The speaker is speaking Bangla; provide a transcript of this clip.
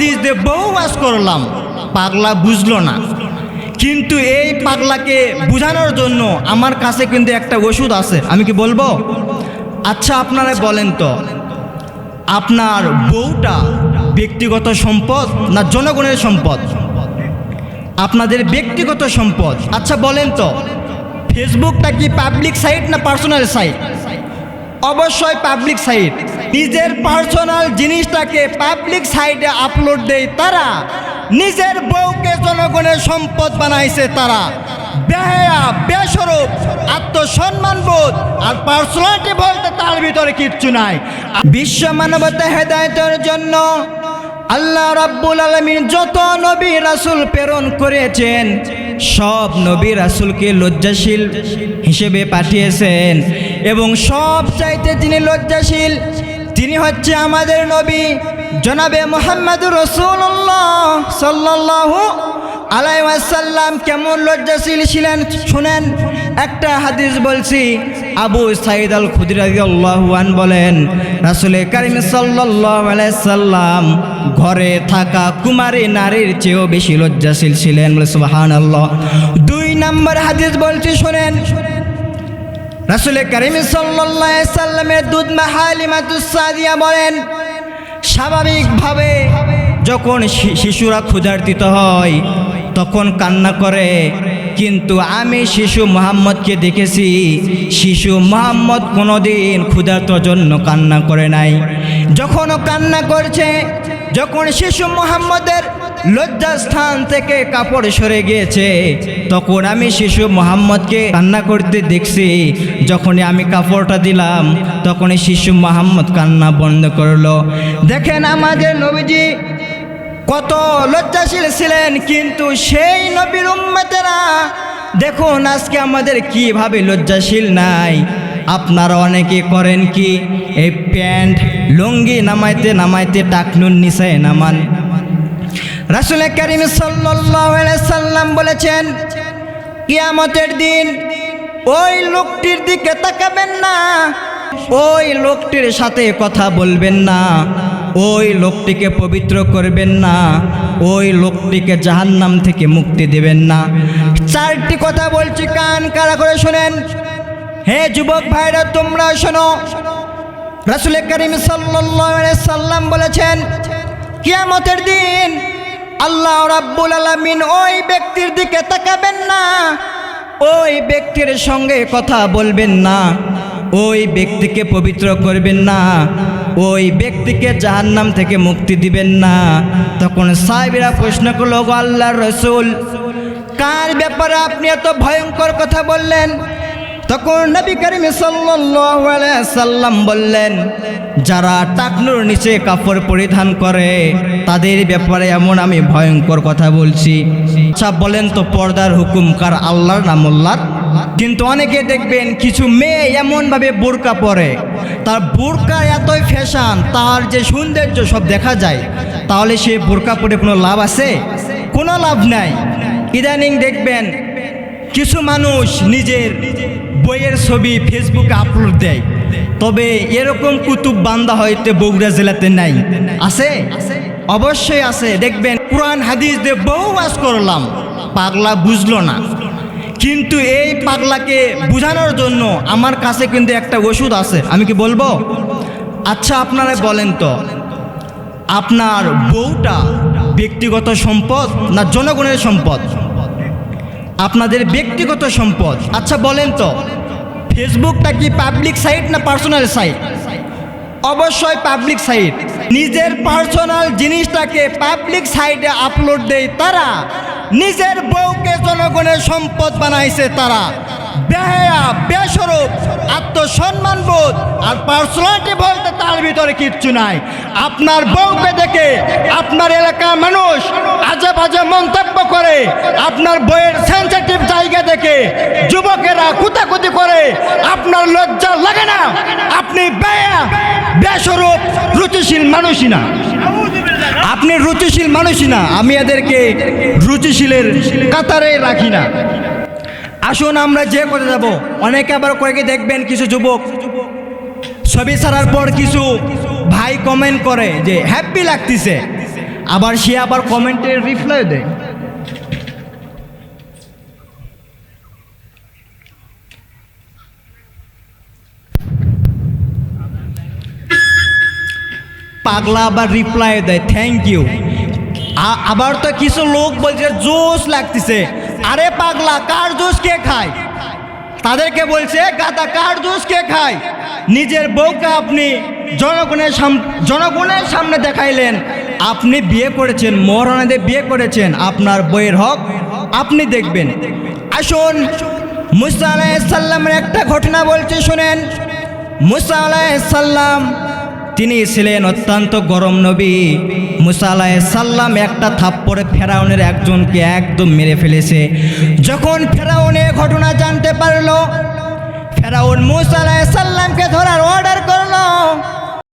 হাদিস দিয়ে বহু বাস করলাম। পাগলা বুঝলো না। কিন্তু এই পাগলাকে বোঝানোর জন্য আমার কাছে কিন্তু একটা ওষুধ আছে। আমি কি বলব? আচ্ছা আপনারা বলেন তো, আপনার বউটা ব্যক্তিগত সম্পদ না জনগণের সম্পদ? আপনাদের ব্যক্তিগত সম্পদ? আচ্ছা বলেন তো ফেসবুকটা কি পাবলিক সাইট না পার্সোনাল সাইট অবশ্যই পাবলিক সাইট নিজের পার্সোনাল জিনিসটাকে পাবলিক সাইটে আপলোড দেয় তারা। নিজের বউকে জনগণের সম্পদ বানাইছে তারা। বেহায়া বেসরূপ আত্মসম্মানবোধ আর পার্সোনালিটি বলতে তার ভিতরে কিচ্ছু নাই। বিশ্ব মানবতা হেদায়তের জন্য আল্লাহ রাব্বুল আলমিন যত নবী রাসুল প্রেরণ করেছেন, সব নবী রাসুলকে লজ্জাশীল হিসেবে পাঠিয়েছেন। এবং সব চাইতে তিনি লজ্জাশীল, তিনি হচ্ছে আমাদের নবী জনাবে মোহাম্মদ রসুল্লাহ সাল্লাল্লাহু আলাই ওয়াসাল্লাম। কেমন লজ্জাশীল ছিলেন? শুনেন, একটা হাদিস বলছি। আবু সাইদ আল খুদিরান বলেন, রাসুলে কারিম সাল্লাহ সাল্লাম ঘরে থাকা কুমারী নারীর চেয়েও বেশি লজ্জাশীল ছিলেন বলে সুবাহান আল্লাহ দুই নম্বর হাদিস বলছি, শোনেন। রাসুলে কারিম সাল্লামের দুধ মাহালিমাতুসাদিয়া বলেন, স্বাভাবিকভাবে যখন শিশুরা ক্ষুধার্তিত হয়, তখন কান্না করে। কিন্তু আমি শিশু মোহাম্মদকে দেখেছি, শিশু মোহাম্মদ কোনোদিন ক্ষুধার্তর জন্য কান্না করে নাই। যখনও কান্না করছে, যখন শিশু মোহাম্মদের লজ্জাস্থান থেকে কাপড় সরে গিয়েছে তখন আমি শিশু মোহাম্মদকে কান্না করতে দেখছি। যখনই আমি কাপড়টা দিলাম, তখনই শিশু মোহাম্মদ কান্না বন্ধ করল। দেখেন আমাদের নবীজি কত লজ্জাশীল ছিলেন, কিন্তু সেই নবীর উম্মতেরা দেখুন আজকে আমাদের কীভাবে লজ্জাশীল নাই। আপনারা অনেকে করেন কি, এই প্যান্ট, লুঙ্গি নামাইতে নামাইতে টাকনুন নিশায় নামান। রাসুল করিম সাল্লাম বলেছেন কিয়ামতের দিন ওই লোকটির দিকে তাকাবেন না। ওই লোকটির সাথে কথা বলবেন না। ওই লোকটিকে পবিত্র করবেন না। ওই লোকটিকে জাহান্নাম থেকে মুক্তি দেবেন না। চারটি কথা বলছি, কান কারা করে শোনেন। হে যুবক ভাইরা, তোমরা শোনো। রাসুল করিম সাল্লাম বলেছেন, কিয়ামতের দিন আল্লাহ রাব্বুল আলামিন ওই ব্যক্তির দিকে তাকাবেন না। ওই ব্যক্তির সঙ্গে কথা বলবেন না। ওই ব্যক্তিকে পবিত্র করবেন না। ওই ব্যক্তিকে জাহান্নাম থেকে মুক্তি দিবেন না। তখন সাহেবেরা প্রশ্ন করল গো আল্লাহর রসুল, কার ব্যাপারে আপনি এত ভয়ঙ্কর কথা বললেন? তখন নবী করিম সাল্লাম বললেন, যারা টাকনুর নিচে কাপড় পরিধান করে, তাদের ব্যাপারে এমন আমি ভয়ঙ্কর কথা বলছি। আচ্ছা বলেন তো পর্দার হুকুম কার? আল্লাহর নামুল্লার কিন্তু অনেকে দেখবেন কিছু মেয়ে এমনভাবে বোরকা পরে। তার বোরকা এতই ফ্যাশন, তার যে সৌন্দর্য সব দেখা যায়। তাহলে সে বোরকা পরে কোনো লাভ আছে? কোনো লাভ নাই। ইদানিং দেখবেন কিছু মানুষ নিজের বইয়ের ছবি ফেসবুকে আপলোড দেয়। তবে এরকম কুতুব বান্দা হয়তো বগুড়া জেলাতে নাই। আছে? অবশ্যই আছে। দেখবেন কোরআন হাদিস দিয়ে বহু বাস করলাম। পাগলা বুঝলো না। কিন্তু এই পাগলাকে বোঝানোর জন্য আমার কাছে কিন্তু একটা ওষুধ আছে। আমি কি বলব? আচ্ছা আপনারা বলেন তো, আপনার বউটা ব্যক্তিগত সম্পদ না জনগণের সম্পদ? আপনাদের ব্যক্তিগত সম্পদ। আচ্ছা বলেন তো, ফেসবুকটা কি পাবলিক সাইট না পার্সোনাল সাইট? অবশ্যই পাবলিক সাইট। নিজের পার্সোনাল জিনিসটাকে পাবলিক সাইটে আপলোড দেয় তারা। নিজের বউকে জনগণের সম্পদ বানাইছে তারা। বেহায়া বেসরূপ আত্মসম্মানবোধ আর পার্সোনালিটি বলতে তার ভিতরে কিচ্ছু নাই। আপনার বউকে দেখে আপনার এলাকার মানুষ আজে বাজে মন্তব্য করে, আপনার বইয়ের সেন্সিটিভ জায়গা দেখে যুবকেরা কুতাকুতি করে, আপনার লজ্জা লাগে না, আপনি বেয়া বেসরূপ রুচিশীল মানুষই না। আপনি রুচিশীল মানুষই না, আমি এদেরকে রুচিশীলের কাতারে রাখি না। আসুন আমরা যে করে যাব। অনেকে আবার কয়েকে দেখবেন কিছু যুবক ছবি ছাড়ার পর কিছু ভাই কমেন্ট করে যে হ্যাপি লাগতেছে। আবার সে আবার কমেন্টের রিপ্লাই দেয়। পাগলা আবার রিপ্লাই দেয় থ্যাংক ইউ আবার তো কিছু লোক বলছে, জোশ লাগতেছে। আরে পাগলা, কার জোশ কে খায়? তাদেরকে বলছে, গাদা, কার জোশ কে খায়? নিজের বউকে আপনি জনগণের জনগণের সামনে দেখাইলেন, আপনি বিয়ে করেছেন মহারানাদের বিয়ে করেছেন, আপনার বইয়ের হক আপনি দেখবেন। আসুন, মুসা আলাইসাল্লামের একটা ঘটনা বলছে, শোনেন। মুসা আলাইসাল্লাম তিনি ছিলেন অত্যন্ত গরম নবী। মুসালায় সাল্লাম একটা থাপ্পড়ে ফেরাউনের একজনকে একদম মেরে ফেলেছে। যখন ফেরাউনে ঘটনা জানতে পারল, ফেরাউন মুসালায় সাল্লামকে ধরার অর্ডার করল।